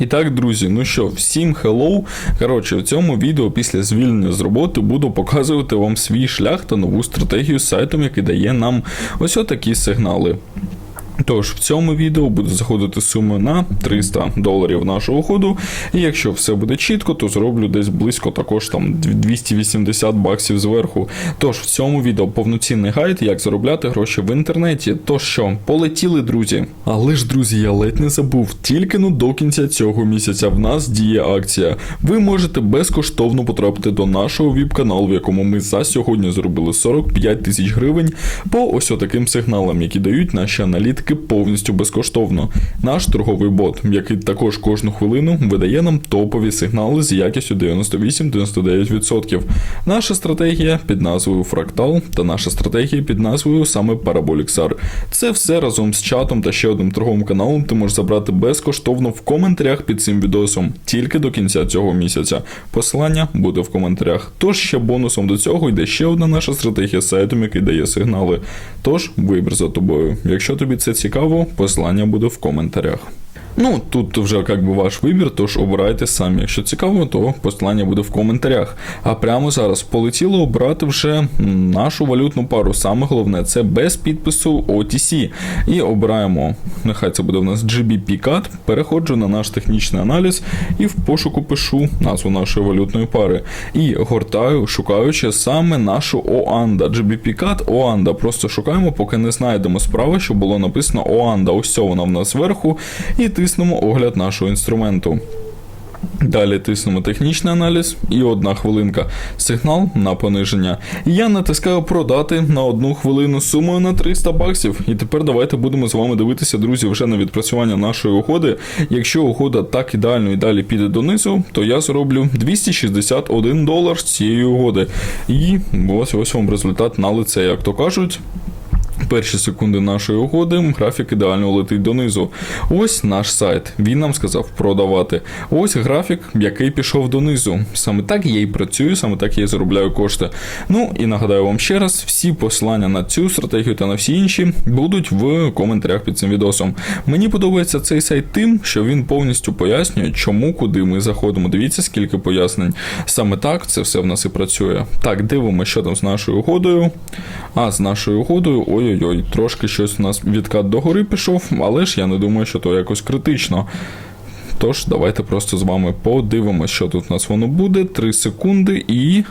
І так, друзі, ну що, всім хеллоу. Коротше, в цьому відео після звільнення з роботи буду показувати вам свій шлях та нову стратегію з сайтом, який дає нам ось отакі сигнали. Тож в цьому відео буду заходити суми на 300 доларів нашого ходу. І якщо все буде чітко, то зроблю десь близько також там 280 баксів зверху. Тож в цьому відео повноцінний гайд, як заробляти гроші в інтернеті. То що, полетіли, друзі. Але ж, друзі, я ледь не забув. Тільки ну до кінця цього місяця в нас діє акція. Ви можете безкоштовно потрапити до нашого віп-каналу, в якому ми за сьогодні зробили 45 тисяч гривень по ось таким сигналам, які дають наші аналітики повністю безкоштовно. Наш торговий бот, який також кожну хвилину видає нам топові сигнали з якістю 98-99%. Наша стратегія під назвою Фрактал та наша стратегія під назвою саме Параболіксар. Це все разом з чатом та ще одним торговим каналом ти можеш забрати безкоштовно в коментарях під цим відосом тільки до кінця цього місяця. Посилання буде в коментарях. Тож ще бонусом до цього йде ще одна наша стратегія з сайтом, який дає сигнали. Тож вибір за тобою. Якщо тобі це цікаво, посилання буде в коментарях. Ну, тут вже як би ваш вибір, тож обирайте самі. Якщо цікаво, то посилання буде в коментарях. А прямо зараз полетіло обрати вже нашу валютну пару. Саме головне це без підпису OTC. І обираємо, нехай це буде в нас GBP CAD. Переходжу на наш технічний аналіз і в пошуку пишу назву нашої валютної пари. І гортаю, шукаючи саме нашу OANDA. GBP CAD OANDA. Просто шукаємо, поки не знайдемо справа, що було написано OANDA. Ось вона в нас зверху. І тиснемо огляд нашого інструменту. Далі тиснемо технічний аналіз і одна хвилинка. Сигнал на пониження. Я натискаю продати на одну хвилину сумою на 300 баксів. І тепер давайте будемо з вами дивитися, друзі, вже на відпрацювання нашої угоди. Якщо угода так ідеально і далі піде донизу, то я зроблю 261 долар з цієї угоди. І ось ось вам результат на лице, як то кажуть. Перші секунди нашої угоди графік ідеально летить донизу. Ось наш сайт. Він нам сказав продавати. Ось графік, який пішов донизу. Саме так я і працюю, саме так я і заробляю кошти. Ну і нагадаю вам ще раз: всі посилання на цю стратегію та на всі інші будуть в коментарях під цим відосом. Мені подобається цей сайт тим, що він повністю пояснює, чому куди ми заходимо. Дивіться, скільки пояснень. Саме так це все в нас і працює. Так, дивимося, що там з нашою угодою. А з нашою угодою, ой-ой-ой, трошки щось у нас відкат догори пішов, але ж я не думаю, що то якось критично. Тож, давайте просто з вами подивимося, що тут у нас воно буде. 3 секунди і.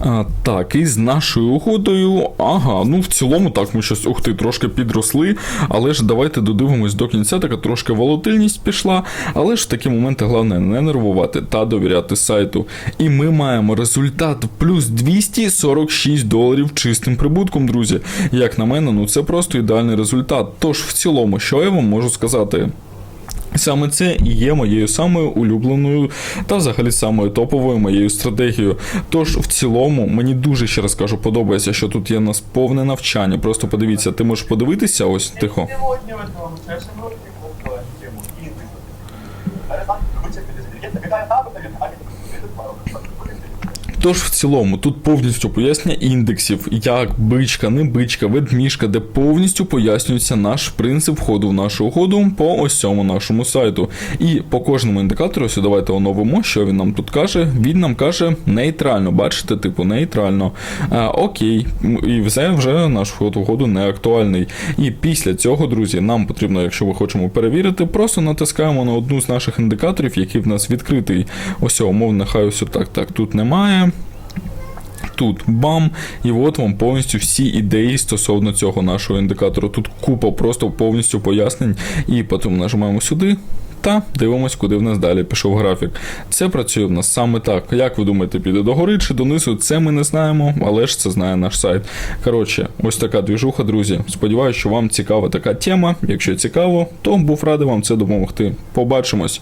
А, так, і з нашою угодою. Ага, ну в цілому так ми щось ух ти, трошки підросли. Але ж давайте додивимось до кінця, така трошки волатильність пішла. Але ж в такі моменти головне не нервувати та довіряти сайту. І ми маємо результат плюс 246 доларів чистим прибутком, друзі. Як на мене, ну це просто ідеальний результат. Тож в цілому, що я вам можу сказати? Саме це і є моєю самою улюбленою та взагалі самою топовою моєю стратегією. Тож в цілому мені дуже ще раз кажу, подобається, що тут є нас повне навчання. Просто подивіться, ти можеш подивитися, ось тихо. Тож в цілому тут повністю пояснення індексів, як бичка, не бичка, ведмішка, де повністю пояснюється наш принцип входу в нашу угоду по ось цьому нашому сайту. І по кожному індикатору, ось давайте оновимо, що він нам тут каже. Він нам каже нейтрально, бачите, типу нейтрально. А, окей, і все вже наш вход в угоду не актуальний. І після цього, друзі, нам потрібно, якщо ви хочемо перевірити, просто натискаємо на одну з наших індикаторів, який в нас відкритий. Ось умовно, нехай ось так, так, тут немає тут бам, і от вам повністю всі ідеї стосовно цього нашого індикатору. Тут купа просто повністю пояснень, і потім нажимаємо сюди. Та дивимось, куди в нас далі пішов графік. Це працює в нас саме так. Як ви думаєте, піде догори чи донизу? Це ми не знаємо, але ж це знає наш сайт. Коротше, ось така двіжуха, друзі. Сподіваюся, що вам цікава така тема. Якщо цікаво, то був радий вам це допомогти. Побачимось.